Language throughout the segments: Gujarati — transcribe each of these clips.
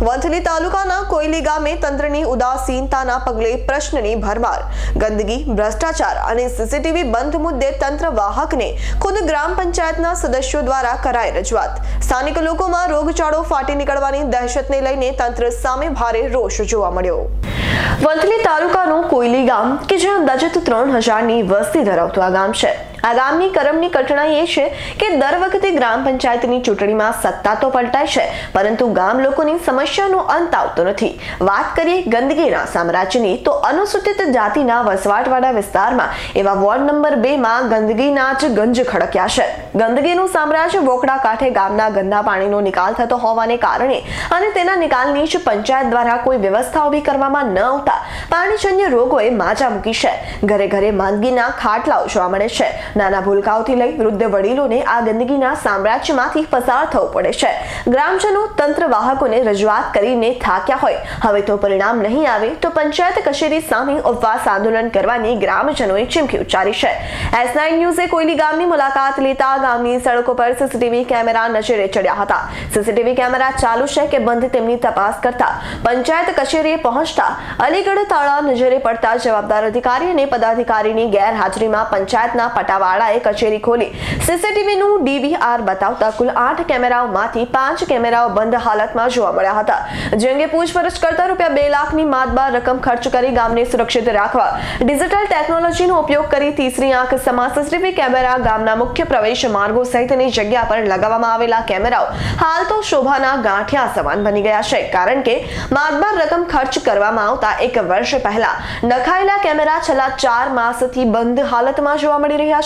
વંથલી તાલુકાના કોયલી ગામે તંત્રની ઉદાસીનતાના પગલે પ્રશ્નની ભરમાર. ગંદકી, ભ્રષ્ટાચાર અને સીસીટીવી બંધ મુદ્દે તંત્ર વાહકને ખુદ ગ્રામ પંચાયતના સદસ્યો દ્વારા કરાઈ રજૂઆત. સ્થાનિક લોકોમાં રોગચાળો ફાટી નીકળવાની દહેશતને લઈને તંત્ર સામે ભારે રોષ જોવા મળ્યો. વંથલી તાલુકાનું કોયલી ગામ, કે જે અંદાજિત ત્રણ હજારની વસ્તી ધરાવતું આ ગામ છે. આ કરમની કઠણાઈ એ છે કે દર વખતે ગ્રામ પંચાયતની ચૂંટણીમાં સત્તા તો પલટાય છે, પરંતુ ગામ લોકોની સમસ્યાનો અંત આવતો નથી. વાત કરીએ ગંદકીના સામ્રાજ્યની, તો અનુસૂચિત જાતિના વસવાટવાળા વિસ્તારમાં એવા વોર્ડ નંબર બે માં ગંદકીના જ ગંજ ખડક્યા છે. ગંદકીનું સામ્રાજ્ય વોકડા કાંઠે ગામના ગંદા પાણીનો નિકાલ થતો હોવાને કારણે અને તેના નિકાલની જ પંચાયત દ્વારા કોઈ વ્યવસ્થા ઊભી કરવામાં ન આવતા પાણીજન્ય રોગોએ માજા મૂકી છે. ઘરે ઘરે માંદગીના ખાટલાઓ જોવા મળે છે. નાના ભૂલકાઓથી લઈ વૃદ્ધ વડીલોને આ ગંદકીના સામ્રાજ્યમાંથી પસાર થવું પડે છે. ગ્રામજનો તંત્ર વાહકોને રજૂઆત કરીને થાક્યા હોય. હવે તો પરિણામ નહીં આવે તો પંચાયત કચેરી સામે ઉપવાસ આંદોલન કરવાની ગ્રામજનોએ ચીમકી ઉચ્ચારી છે. એસ નાઇન ન્યૂઝે કોઈલી ગામની મુલાકાત લેતા ગામની સડકો પર સીસીટીવી કેમેરા નજરે ચડ્યા હતા. સીસીટીવી કેમેરા ચાલુ છે કે બંધ તેમની તપાસ કરતા પંચાયત કચેરીએ પહોંચતા અલીગઢ તાળા નજરે પડતા જવાબદાર અધિકારી અને પદાધિકારીની ગેરહાજરીમાં પંચાયતના પટાવાળાએ કચેરી ખોલી. સીસીટીવીનું ડીવીઆર બતાવતા કુલ આઠ કેમેરાઓમાંથી પાંચ કેમેરાઓ બંધ હાલતમાં જોવા મળ્યા હતા. જે અંગે પૂછપરછ કરતા રૂપિયા બે લાખની માતબાર રકમ ખર્ચ કરી ગામને સુરક્ષિત રાખવા. ડિજિટલ ટેકનોલોજીનો ઉપયોગ કરી તીસરી આંખ સમા સીસીટીવી કેમેરા ગામના મુખ્ય પ્રવેશ માર્ગો સહિતની જગ્યા પર લગાવવામાં આવેલા કેમેરાઓ હાલ તો શોભાના ગાંઠિયા સમાન બની ગયા છે. કારણ કે માતબાર રકમ ખર્ચ કરવામાં આવતા એક વર્ષ પહેલા નખાયેલા કેમેરા છેલ્લા ચાર માસથી બંધ હાલતમાં જોવા મળી રહ્યા છે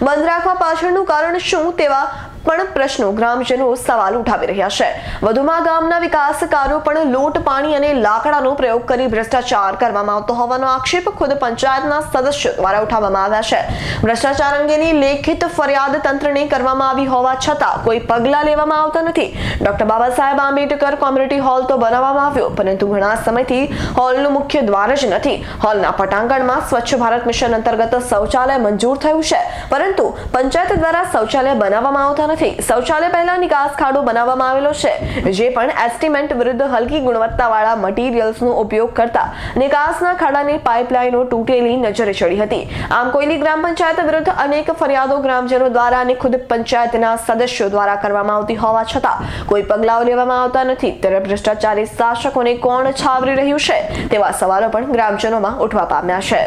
બંધ રાખવા પાછળનું કારણ શું તેવા પણ પ્રશ્નો ગ્રામજનો સવાલ ઉઠાવી રહ્યા છે. વધુમાં ગામના વિકાસ કાર્યો પણ લોટ, પાણી અને લાકડાનો પ્રયોગ કરી ભ્રષ્ટાચાર કરવામાં આવતો હોવાનો આક્ષેપ ખુદ પંચાયતના સદસ્યો દ્વારા ઉઠાવવામાં આવ્યા છે. ભ્રષ્ટાચાર અંગેની લેખિત ફરિયાદ તંત્રને કરવામાં આવી હોવા છતાં કોઈ પગલાં લેવામાં આવતા નથી. Doctor Baba Saheb Ambedkar community hall તો બનાવવામાં આવ્યો, પરંતુ ઘણા સમયથી હોલનું મુખ્ય દ્વાર જ નથી. હોલના પટાંગણમાં સ્વચ્છ ભારત મિશન અંતર્ગત શૌચાલય મંજૂર થયું છે. પરંતુ પંચાયત દ્વારા શૌચાલય બનાવવામાં આવતા નથી. શૌચાલય પહેલા નિકાસ ખાડો બનાવવામાં આવેલો છે, જે પણ એસ્ટિમેન્ટ વિરુદ્ધ હલકી ગુણવત્તાવાળા મટીરિયલ્સનો ઉપયોગ કરતા નિકાસના ખાડાની પાઇપલાઇનો તૂટેલી નજરે ચડી હતી. આમ કોઈલી ગ્રામ પંચાયત વિરુદ્ધ અનેક ફરિયાદો ગ્રામજનો દ્વારા અને ખુદ પંચાયતના સદસ્યો દ્વારા કરવામાં આવતી હોવા છતાં કોઈ પગલાઓ લેવામાં આવતા નથી. ત્યારે ભ્રષ્ટાચારી શાસકોને કોણ છાવરી રહ્યું છે તેવા સવાલો પણ ગ્રામજનોમાં ઉઠવા પામ્યા છે.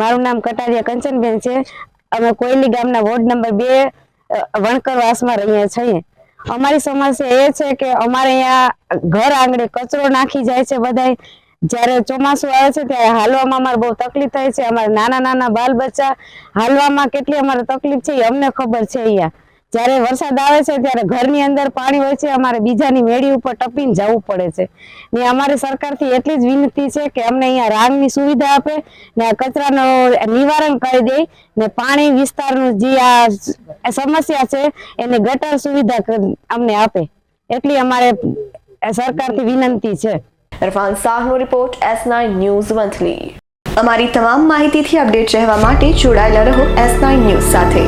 મારું નામ કટારિયા કંચનબેન છે. અમે કોયલી ગામના વોર્ડ નંબર બે વણકરવાસમાં રહીએ છીએ. અમારી સમસ્યા એ છે કે અમારે અહીંયા ઘર આંગણે કચરો નાખી જાય છે બધાય. જ્યારે ચોમાસું આવે છે ત્યારે હાલવામાં અમારે બહુ તકલીફ થાય છે. અમારે નાના નાના બાલ બચ્ચા હાલવામાં કેટલી અમારે તકલીફ છે એ અમને ખબર છે અહીંયા. જ્યારે વરસાદ આવે છે ત્યારે ઘરની અંદર પાણી હોય છે, અમારે બીજાની મેળી ઉપર ટપીને જવું પડે છે. ને અમારી સરકારથી એટલી જ વિનંતી છે કે અમને અહીંયા રાંગની સુવિધા આપે, ને આ કચરાનો નિવારણ કરી દે, ને પાણી વિસ્તારનું જે આ સમસ્યા છે, એને ગટર સુવિધા અમને આપે. એટલી અમારે સરકારથી વિનંતી છે. ઇરફાન શાહનો રિપોર્ટ એસ ન્યૂઝ મંથલી. અમારી તમામ માહિતીથી અપડેટ રહેવા માટે જોડાયેલા રહો એસ ન્યૂઝ સાથે.